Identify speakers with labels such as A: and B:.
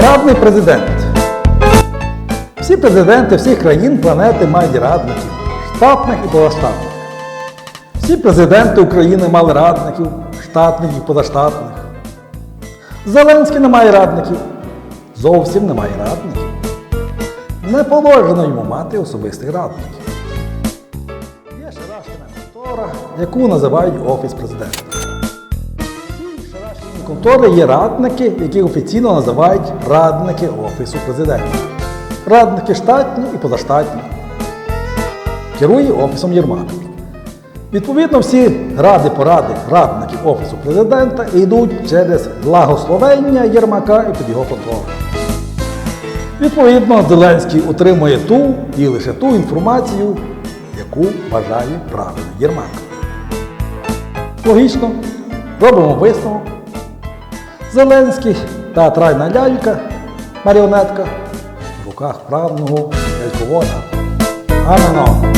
A: Порадний президент. Всі президенти всіх країн планети мають радників, штатних і позаштатних. Всі президенти України мали радників, штатних і позаштатних. Зеленський не має радників. Зовсім немає радників. Не положено йому мати особистих радників. Є Шарашкіна контора, яку називають Офіс президента. Контори є радники, які офіційно називають радники Офісу президента. Радники штатні і позаштатні. Керує Офісом Єрмак. Відповідно, всі ради поради радників Офісу президента йдуть через благословення Єрмака і під його контролем. Відповідно, Зеленський отримує ту і лише ту інформацію, яку вважає правильною Єрмак. Логічно, робимо висновок. Зеленський театральна лялька, маріонетка в руках правного ляльковода. Амено.